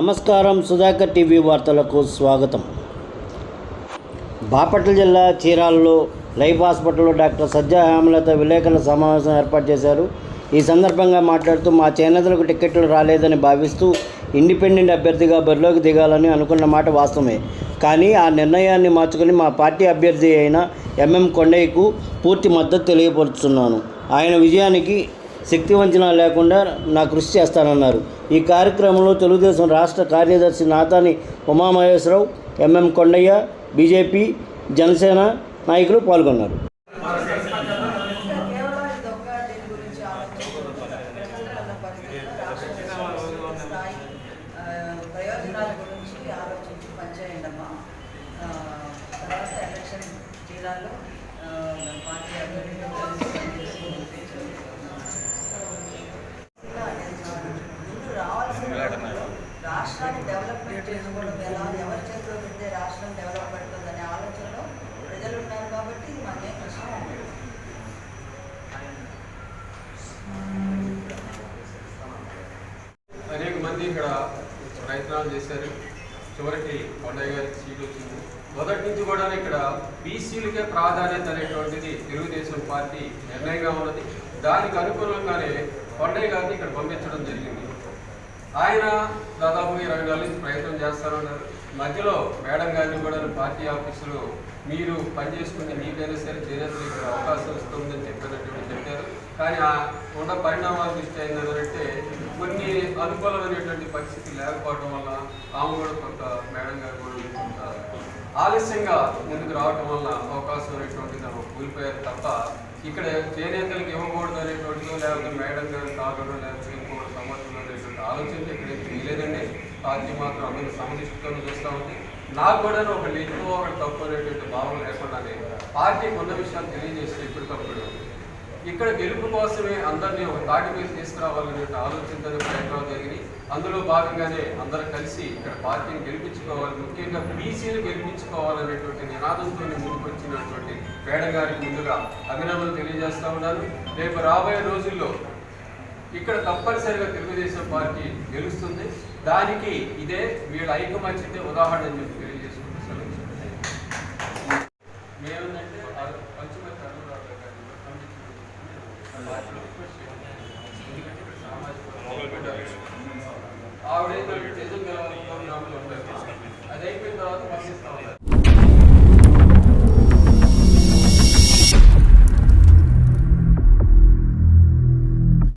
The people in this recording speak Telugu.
నమస్కారం సుధాకర్ టీవీ వార్తలకు స్వాగతం. బాపట్ల జిల్లా చీరాలలో లైఫ్ హాస్పిటల్లో డాక్టర్ సజ్జా హేమలత విలేకరుల సమావేశం ఏర్పాటు చేశారు. ఈ సందర్భంగా మాట్లాడుతూ మా చేనేతలకు టికెట్లు రాలేదని భావిస్తూ ఇండిపెండెంట్ అభ్యర్థిగా బరిలోకి దిగాలని అనుకున్న మాట వాస్తవమే. కానీ ఆ నిర్ణయాన్ని మార్చుకుని మా పార్టీ అభ్యర్థి అయిన ఎంఎం కొండయ్యకు పూర్తి మద్దతు తెలియపరుస్తున్నాను. ఆయన విజయానికి శక్తి వంచన లేకుండా నా కృషి చేస్తానన్నారు. ఈ కార్యక్రమంలో తెలుగుదేశం రాష్ట్ర కార్యదర్శి నాతాని ఉమామహేశ్వరరావు ఎంఎం కొండయ్య బీజేపీ జనసేన నాయకులు పాల్గొన్నారు. ప్రయోజనాల గురించి ఆలోచించి పనిచేయండి అమ్మా తర్వాత ఎలక్షన్ జిల్లాలో ఆ, పార్టీ అభ్యర్థిగా కలిసి ఇలా ముందు రావాల్సిన రాష్ట్రాన్ని డెవలప్మెంట్ చేసుకోవడం ఎలా? ఎవరి చేతిలో పెడితే రాష్ట్రం డెవలప్ అవుతుందనే ఆలోచనలో ప్రజలు ఉన్నారు కాబట్టి ఇది మనకేం కష్టం ఉండదు. అనేక మంది ఇక్కడ ప్రయత్నాలు చేశారు. చివరికి కొండయ్య గారికి సీట్ వచ్చింది. మొదటి నుంచి కూడా ఇక్కడ బీసీలకే ప్రాధాన్యత అనేటువంటిది తెలుగుదేశం పార్టీ నిర్ణయంగా ఉన్నది. దానికి అనుకూలంగానే కొండయ్య గారిని ఇక్కడ పంపించడం జరిగింది. ఆయన దాదాపు ఇరవై నెలల నుంచి ప్రయత్నం చేస్తారన్నారు మధ్యలో మేడం గారిని కూడా పార్టీ ఆఫీసులు మీరు పనిచేసుకుని మీకైనా సరే చేనేతలు ఇక్కడ అవకాశం వస్తుందని చెప్పినటువంటి చెప్పారు. కానీ ఆ ఉన్న పరిణామాలు దృష్టి ఏంటంటే కొన్ని అనుకూలమైనటువంటి పరిస్థితి లేకపోవడం వల్ల ఆమె కూడా కొంత మేడం గారు కూడా కొంత ఆలస్యంగా ముందుకు రావటం వల్ల అవకాశం అనేటువంటిది ఆమె కూలిపోయారు తప్ప ఇక్కడ చేనేతలకు ఇవ్వకూడదు అనేటువంటిదో లేకపోతే మేడం గారు కాకుండా లేకపోతే అనేటువంటి ఆలోచన ఇక్కడ పార్టీ మాత్రం అందరూ సమదృష్టితో చూస్తూ ఉంది. నాకు కూడా ఒక ఎక్కువ ఒకటి తప్పు అనేటువంటి భావన లేకుండానే పార్టీకి ఉన్న విషయాలు తెలియజేస్తే ఇప్పటికప్పుడు ఇక్కడ గెలుపు కోసమే అందరినీ ఒక తాటి మీద తీసుకురావాలనే ఆలోచనతో ప్రయత్నాలు జరిగినాయి. అందులో భాగంగానే అందరూ కలిసి ఇక్కడ పార్టీని గెలిపించుకోవాలి ముఖ్యంగా బీసీని గెలిపించుకోవాలనేటువంటి నినాదంతో ముందుకు వచ్చినటువంటి గారికి ముందుగా అభినందనలు తెలియజేస్తా ఉన్నాను. రేపు రాబోయే రోజుల్లో ఇక్కడ తప్పనిసరిగా తెలుగుదేశం పార్టీ గెలుస్తుంది. దానికి ఇదే వీళ్ళ ఐకమత్యత ఉదాహరణ అని చెప్పి తెలియజేసుకుంటున్నాను ఆవిడ అది అయిపోయిన తర్వాత